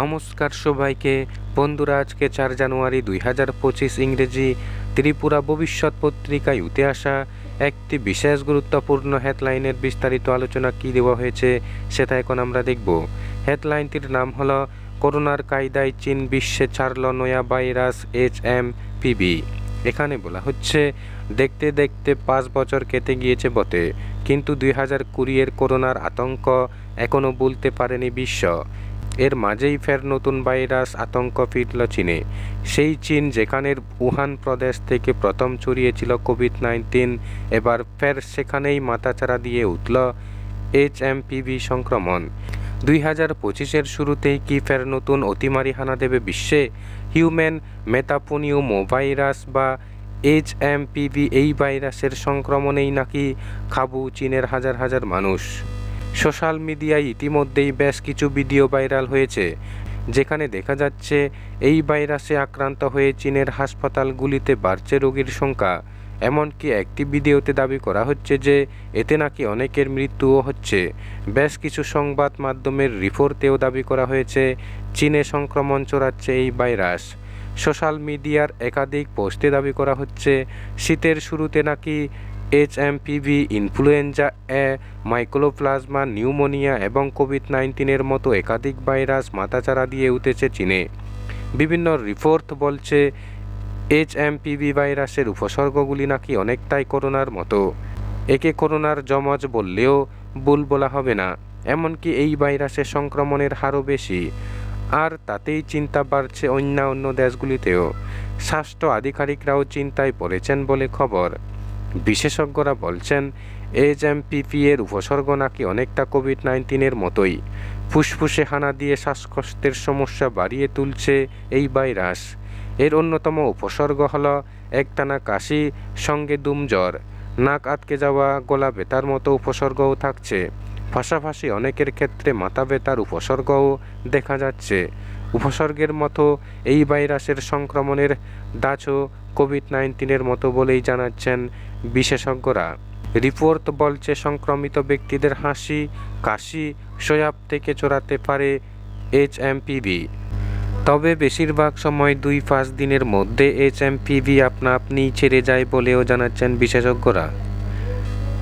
নমস্কার সবাইকে। বন্ধুরা, আজকে চার জানুয়ারি দুই হাজার পঁচিশ ইংরেজি ত্রিপুরা ভবিষ্যৎ পত্রিকায় উঠে আসা একটি বিশেষ গুরুত্বপূর্ণ হেডলাইনের বিস্তারিত আলোচনা কি দেওয়া হয়েছে সেটা এখন আমরা দেখব। হেডলাইনটির নাম হলো করোনার কায়দায় চীন বিশ্বে ছাড়ল নয়া ভাইরাস এইচ এম পিবি এখানে বলা হচ্ছে, দেখতে দেখতে পাঁচ বছর কেটে গিয়েছে বটে, কিন্তু দুই হাজার কুড়িয়ের করোনার আতঙ্ক এখনও বলতে পারেনি বিশ্ব। এর মাঝেই ফের নতুন ভাইরাস আতঙ্ক ফিরল চীনে। সেই চীন যেখানের উহান প্রদেশ থেকে প্রথম ছড়িয়েছিল কোভিড নাইন্টিন এবার ফের সেখানেই মাথাচাড়া দিয়ে উঠল এইচ সংক্রমণ। দুই হাজার পঁচিশের শুরুতেই কি ফের নতুন অতিমারি হানা দেবে বিশ্বে? হিউম্যান মেতাপোনিউমো ভাইরাস বা এইচ এম এই ভাইরাসের সংক্রমণেই নাকি খাবু চীনের হাজার হাজার মানুষ। সোশ্যাল মিডিয়ায় ইতিমধ্যেই বেশ কিছু ভিডিও ভাইরাল হয়েছে, যেখানে দেখা যাচ্ছে এই ভাইরাসে আক্রান্ত হয়ে চীনের হাসপাতালগুলিতে বাড়ছে রোগীর সংখ্যা। এমনকি একটি ভিডিওতে দাবি করা হচ্ছে যে, এতে নাকি অনেকের মৃত্যুও হচ্ছে। বেশ কিছু সংবাদ মাধ্যমের রিপোর্টেও দাবি করা হয়েছে, চীনে সংক্রমণ ছড়াচ্ছে এই ভাইরাস। সোশ্যাল মিডিয়ার একাধিক পোস্টে দাবি করা হচ্ছে, শীতের শুরুতে নাকি H M PV influenza A mycoplasma pneumonia এবং কোভিড নাইন্টিনের মতো একাধিক ভাইরাস মাথাচাড়া দিয়ে উঠেছে চীনে। বিভিন্ন রিপোর্ট বলছে এইচ এম পিভি ভাইরাসের উপসর্গগুলি নাকি অনেকটাই করোনার মতো। একে করোনার জমজ বললেও ভুল বলা হবে না, এমনকি এই ভাইরাসের সংক্রমণের হারও বেশি। আর তাতেই চিন্তা বাড়ছে অন্যান্য দেশগুলিতেও। স্বাস্থ্য আধিকারিকরাও চিন্তায় পড়েছেন বলে খবর। বিশেষজ্ঞরা বলছেন এইচ এম পিপি এর উপসর্গ নাকি অনেকটা কোভিড নাইন্টিনের মতোই। ফুসফুসে হানা দিয়ে শ্বাসকষ্টের সমস্যা বাড়িয়ে তুলছে এই ভাইরাস। এর অন্যতম উপসর্গ হল একটানা কাশি, সঙ্গে দুম জ্বর নাক আটকে যাওয়া, গলা ব্যথার মতো উপসর্গও থাকছে। পাশাপাশি অনেকের ক্ষেত্রে মাথা ব্যথার উপসর্গও দেখা যাচ্ছে। উপসর্গের মতো এই ভাইরাসের সংক্রমণের দাঁচও কোভিড নাইন্টিনের মতো বলেই জানাচ্ছেন বিশেষজ্ঞরা। রিপোর্ট বলছে, সংক্রমিত ব্যক্তিদের হাসি, কাশি সয়াব থেকে চড়াতে পারে এইচ তবে বেশিরভাগ সময় দুই পাঁচ দিনের মধ্যে এইচ এমপিভি আপনা আপনিই ছেড়ে যায় বলেও জানাচ্ছেন বিশেষজ্ঞরা।